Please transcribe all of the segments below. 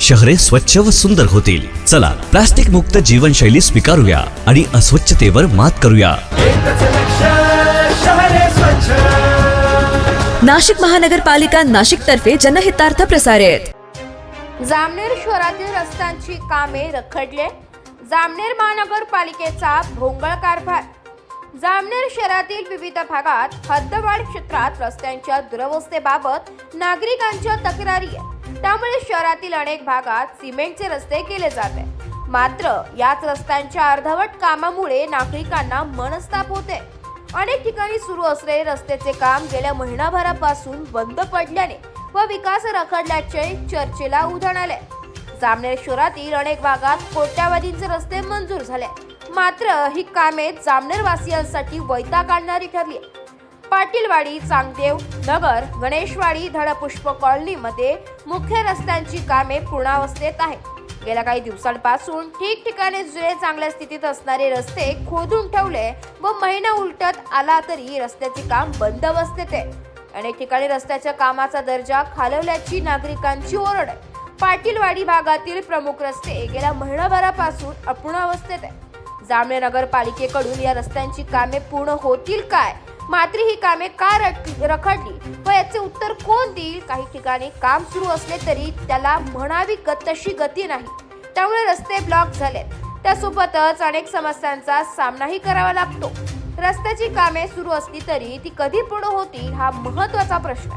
शहरे स्वच्छ व सुंदर होतील. चला प्लास्टिक मुक्त जीवनशैली स्वीकारूया आणि अस्वच्छतेवर मात करूया. नाशिक महानगरपालिका नाशिक तर्फे जनहितार्थ प्रसारित. जामनेर शहरातील रस्त्यांची कामे रखडले. जामनेर महानगरपालिकेचा भोंगळ कारभार. जामनेर शहरातील विविध भागात हद्दवाढ क्षेत्रात रस्त्यांच्या दुरवस्थेबाबत नागरिकांच्या तक्रारी आहेत. त्यामुळे शहरातील अनेक भागात सिमेंटचे रस्ते केले जात आहे मात्र याच रस्त्यांच्या अर्धवट कामामुळे नागरिकांना मनस्ताप होते अनेक ठिकाणी सुरू असलेले रस्त्याचे काम गेल्या महिनाभरापासून बंद पडल्याने व विकास रखडल्याचे चर्चेला उधाण आले जामनेर शहरातील अनेक भागात कोट्यावधींचे रस्ते मंजूर झाले. मात्र ही कामे जामनेरवासियांसाठी वैताग आणणारी ठरली पाटीलवाडी चांगदेव नगर गणेशवाडी धडपुष्प कॉलनीमध्ये मुख्य रस्त्यांची कामे पूर्णावस्थेत आहेत. गेल्या काही दिवसांपासून ठिकठिकाणी जुने चांगल्या स्थितीत असणारे रस्ते खोदून ठेवले व महिना उलटत आला तरी रस्त्याचे काम बंद अवस्थेत आहे. अनेक ठिकाणी रस्त्याच्या कामाचा दर्जा खालवल्याची नागरिकांची ओरड आहे. पाटीलवाडी भागातील प्रमुख रस्ते गेल्या महिनाभरापासून अपूर्ण अवस्थेत आहे जामळे नगरपालिकेकडून या रस्त्यांची कामे पूर्ण होतील काय? मात्र ही कामे का रट- रखडली? व याचे उत्तर कोण देईल? काही ठिकाणी काम सुरू असले तरी त्याला म्हणावी तशी गती नाही. त्यामुळे रस्ते ब्लॉक झालेत. त्यासोबतच अनेक समस्यांचा सामनाही करावा लागतो. रस्त्याची कामे सुरू असली तरी ती कधी पूर्ण होतील हा महत्त्वाचा प्रश्न.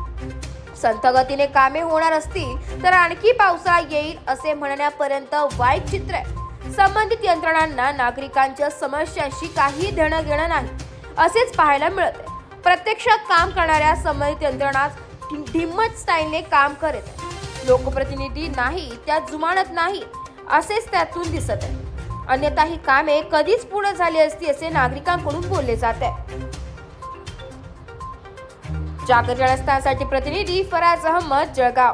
संथगतीने कामे होणार असतील तर आणखी पावसाळा येईल असे म्हणण्यापर्यंत वाईट चित्र आहे. संबंधित यंत्रणांना नागरिकांच्या समस्यांशी काही देणं घेणं नाही. असेच पाहायला मिळत आहे. प्रत्यक्षात काम करणाऱ्या संबंधित यंत्रणाच ढिम्मत स्टाईलने काम करत आहे. लोकप्रतिनिधी नाही त्या जुमानत नाही असेच त्यातून दिसत आहे. अन्यथा ही कामे कधीच पूर्ण झाली असती असे नागरिकांकडून बोलले जात आहे. जागर जळस्थानसाठी प्रतिनिधी फराज अहमद जळगाव.